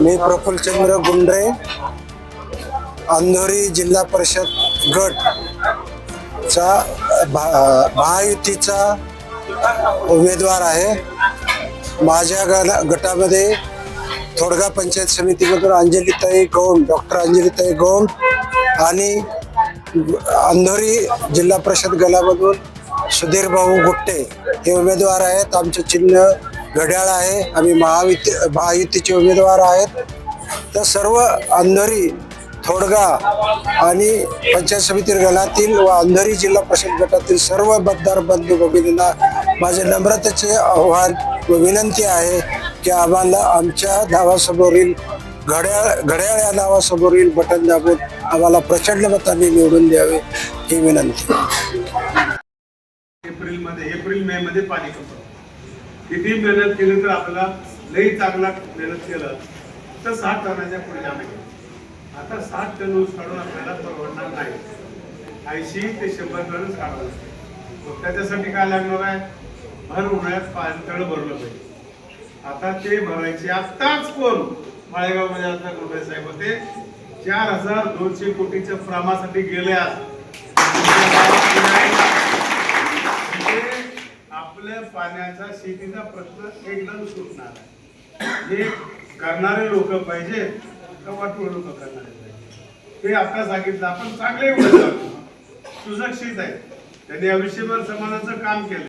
मी प्रफुल्लचंद्र गुंडरे अंधोरी जिल्हा परिषद गट चा भा- महायुतीचा उमेदवार आहे. माझ्या गण- गटामध्ये थोडगा पंचायत समितीमधून अंजलीताई गौंड डॉक्टर अंजलीताई गौंड आणि अंधोरी जिल्हा परिषद गलामधून सुधीर भाऊ गुट्टे हे उमेदवार आहेत. आमचे चिन्ह घड्याळ आहे आम्ही महायुती महायुतीचे उमेदवार आहेत. तर सर्व अंधरी थोडगा आणि पंचायत समिती गणातील व अंधरी जिल्हा परिषद गटातील सर्व मतदार बंधू भगिनींना माझे नम्रतेचे आव्हान व विनंती आहे की आम्हाला आमच्या नावासमोरील घड्याळ घड्याळ या नावासमोरील बटन दाबून आम्हाला प्रचंड मताने निवडून द्यावे ही विनंती. एप्रिलमध्ये एप्रिल मे मध्ये पाणी किती मेहनत केली तर आपल्याला लई चांगला मेहनत केलं तर साठ टनाच्या पुढे जाणं आता साठ टन ऊस काढून आपल्याला परवडणार नाही. ऐंशी ते शंभर टनच काढावं लागते मग त्याच्यासाठी काय लागणार आहे? भर उन्हाळ्यात पाणतळ भरलं पाहिजे. आता ते भरायचे आत्ताच कोण? माळेगावमध्ये आता कुठे साहेब होते. चार हजार दोनशे कोटीच्या फ्रामासाठी गेले आज पाण्याचा शेतीचा प्रश्न एकदम सुटणार आहे. हे करणारे लोक पाहिजे तर वाटू लोक करणारे पाहिजे? ते आता सांगितलं आपण चांगले उमेदवार सुशिक्षित आहे त्यांनी आयुष्यभर समाजाचं काम केलं.